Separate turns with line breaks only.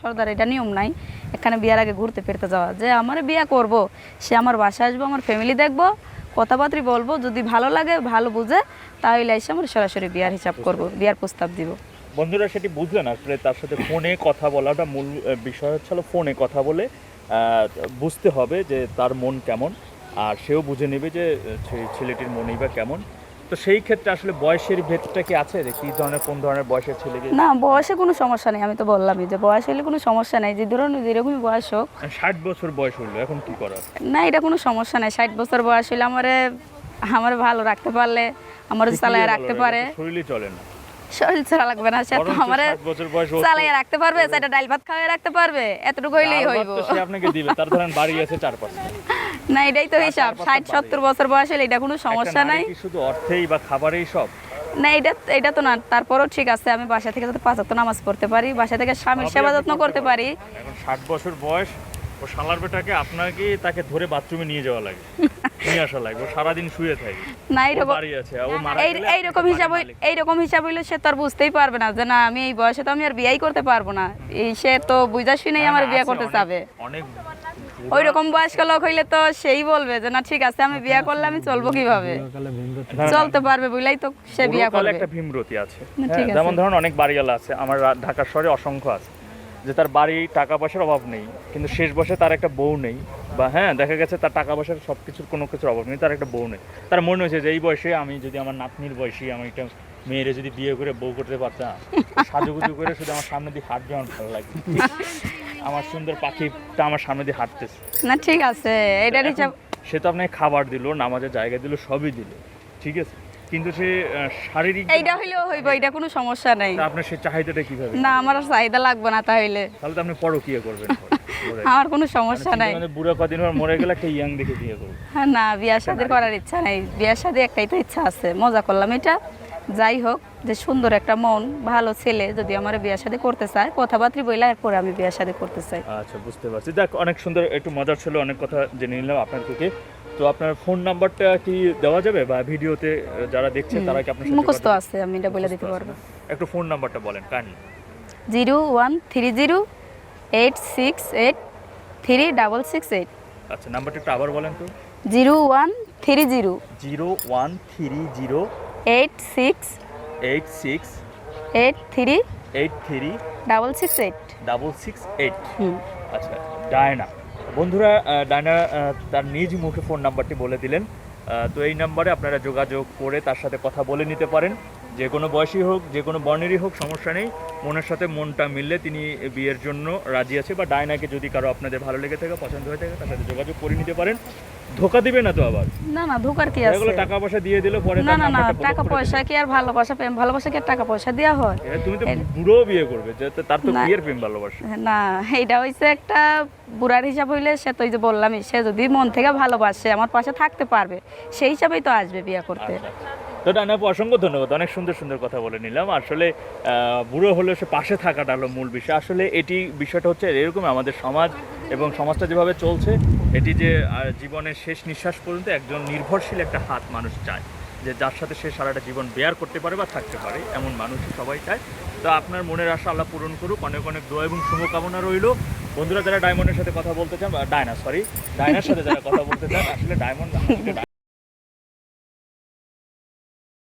সর্দার এটা নিয়ম নাই। এখানে বিয়ার আগে ঘুরতে ফিরতে যাওয়া। যে আমার বিয়া করব সে আমার বাসায় আসব আমার ফ্যামিলি দেখব কথাবার্তা বলব যদি ভালো লাগে ভালো বুঝে তাহলে এসে আমরা সরাসরি বিয়ার হিসাব করব বিয়ার প্রস্তাব দিব।
বন্ধুরা সেটি বুঝলেন আসলে তার সাথে ফোনে কথা বলাটা মূল বিষয় হচ্ছে ফোনে কথা বলে বুঝতে হবে যে তার মন কেমন আর সেও বুঝে নেবে যে ছেলেটির মনই বা কেমন। তো সেই ক্ষেত্রে আসলে বয়সের ভেদটা কি আছে? যে কী ধরনের কোন ধরনের বয়সের ছেলেকে
না বয়সে কোনো সমস্যা নেই আমি তো বললামই যে বয়স হলে কোনো সমস্যা নেই যে ধরুন যেরকমই বয়স হোক।
ষাট বছর বয়স হলো এখন কি করার?
না এটা কোনো সমস্যা নেই ষাট বছর বয়স হলে আমারে আমার ভালো রাখতে পারলে আমার চালায় রাখতে পারে।
তো শরীরই চলে না।
শরীর ছাড়া লাগবে না সে তো আমারে
60 বছর বয়স ও তো-
চালাইয়া রাখতে পারবে সেটা ডাল ভাত খাওয়াই রাখতে পারবে এতটুকু হইলেই হইব।
আপনাকে দিবে তার ধরেন বাড়ি আছে চার পাঁচটা
না এটাই তো হিসাব। ষাট সত্তর বছর বয়স হলে এটা কোনো সমস্যা নাই।
শুধু অর্থেই বা খাবারেই সব?
না এটা এটা তো না তারপরও ঠিক আছে আমি বাসা থেকে যাতে পাঁচ নামাজ পড়তে পারি বাসা থেকে স্বামীর সেবা যত্ন
করতে
পারি।
এখন ষাট বছর বয়স ও শালার বেটাকে আপনাকে তাকে ধরে বাথরুমে নিয়ে যাওয়া লাগে নিয়ে আসা লাগে ও সারাদিন শুয়ে থাকে।
না এইরকম
বাড়ি আছে ও মারা
এই
গেলে
এইরকম হিসাব। এইরকম হিসাব হইলে সে তো আর বুঝতেই পারবে না যে না আমি এই বয়সে তো আমি আর বিয়াই করতে পারব না। এই সে তো বুঝা শুনেই আমার বিয়ে করতে চাবে।
অনেক
ওই রকম বয়স্ক লোক হইলে তো সেই বলবে যে না ঠিক আছে আমি বিয়ে করলে আমি চলবো কীভাবে? চলতে পারবে বুঝলাই তো সে বিয়ে করবে।
একটা ভীমরতি আছে। হ্যাঁ,
আছে।
যেমন ধরুন অনেক বাড়িওয়ালা আছে আমার ঢাকার শহরে অসংখ্য আছে যে তার বাড়ি টাকা পয়সার অভাব নেই কিন্তু শেষ বয়সে তার একটা বউ নেই বা হ্যাঁ দেখা গেছে তার টাকা পয়সার সব কিছুর কোনো কিছুর অভাব নেই তার একটা বউ নেই। তার মনে হয়েছে যে এই বয়সে আমি যদি আমার নাতনির বয়সী আমি একটা মেয়েরে যদি বিয়ে করে বউ করতে পারতাম সাজুগুজু করে শুধু আমার সামনে দিয়ে হাঁটবে আমার ভালো লাগে আমার সুন্দর পাখিটা আমার সামনে দিয়ে হাঁটতেছে।
না ঠিক আছে এটার
এখন
হিসাব
সে তো আপনাকে খাবার দিল নামাজের জায়গা দিল সবই দিল ঠিক আছে? কিন্তু সে শারীরিক
এইটা হইলেও হইব এটা কোনো সমস্যা নাই।
আপনার সে চাহিদাটা কীভাবে?
না আমার আর চাহিদা লাগবে না তাহলে।
তাহলে তো আপনি পরকিয়া করবেন।
আমার কোনো সমস্যা নাই।
মানে বুড়া কদিন পর মরে গেলে একটা ইয়াং দেখে বিয়ে করব।
হ্যাঁ, না বিয়ার শাদি করার ইচ্ছা নাই। বিয়ার শাদি একটাই তো ইচ্ছা আছে মজা করলাম এটা। যাই হোক যে সুন্দর একটা মন ভালো ছেলে যদি আমার বিয়ার শাদি করতে চায় কথাবার্তা বইলে এরপরে আমি বিয়ার শাদি করতে চাই।
আচ্ছা বুঝতে পারছি। দেখ অনেক সুন্দর একটু মজার ছিল অনেক কথা জেনে নিলাম আপনার থেকে তো আপনার ফোন নাম্বারটা কি দেওয়া যাবে? বা ভিডিওতে যারা দেখছে তারা কি আপনার সাথে
মুখস্থ আছে আমি এটা বলে দিতে পারব।
একটু ফোন নাম্বারটা বলেন kindly
zero one three zero eight six eight three double six eight.
আচ্ছা নাম্বারটা একটু আবার বলেন তো।
Zero one three zero
zero one three zero
eight six
eight six
eight three
eight three
double six eight
double six eight আচ্ছা Diana. বন্ধুরা Diana তার নিজ মুখে ফোন নাম্বারটি বলে দিলেন। তো এই নাম্বারে আপনারা যোগাযোগ করে তার সাথে কথা বলে নিতে পারেন। যে কোনো বয়সী হোক যে কোনো বর্ণেরই হোক সমস্যা নেই। মনের সাথে মনটা মিললে তিনি বিয়ের জন্য রাজি আছে। বা ডায়নাকে যদি কারও আপনাদের ভালো লেগে থাকে পছন্দ হয়ে থাকে তার সাথে যোগাযোগ করে নিতে পারেন। ধোকা দিবে না তো আবার?
না না ধোকার কি
এগুলো টাকা পয়সা দিয়ে দিলে পরে
না না না টাকা পয়সা কি আর ভালোবাসা প্রেম? ভালোবাসা কি আর টাকা পয়সা দেওয়া হয়
তুমি তো বুড়ো বিয়ে করবে যে তার তো বিয়ের প্রেম ভালোবাসা।
না এইটা হইছে একটা বুড়ার হিসাব হইলে সে তো যে বললামই সে যদি মন থেকে ভালোবাসে আমার পাশে থাকতে পারবে সেই হিসাবেই তো আসবে বিয়ে করতে।
আচ্ছা, আচ্ছা। তো ডানা আপু, অসংখ্য ধন্যবাদ। অনেক সুন্দর সুন্দর কথা বলে নিলাম। আসলে বুড়ো হলেও সে পাশে থাকাটা হলো মূল বিষয়। আসলে এটি বিষয়টা হচ্ছে এরকম আমাদের সমাজ এবং সমাজটা যেভাবে চলছে, এটি যে জীবনের শেষ নিঃশ্বাস পর্যন্ত একজন নির্ভরশীল একটা হাত মানুষ চায়। যে যার সাথে সে সারাটা জীবন বেয়ার করতে পারে বা থাকতে পারে, এমন মানুষই সবাই চায়। তো আপনার মনের আশা আল্লাহ পূরণ করুক। অনেক অনেক দোয়া এবং শুভকামনা রইল। বন্ধুরা, যারা ডায়মন্ডের সাথে কথা বলতে চান, বা ডায়না সরি ডায়নার সাথে যারা কথা বলতে চান, আসলে ডায়মন্ড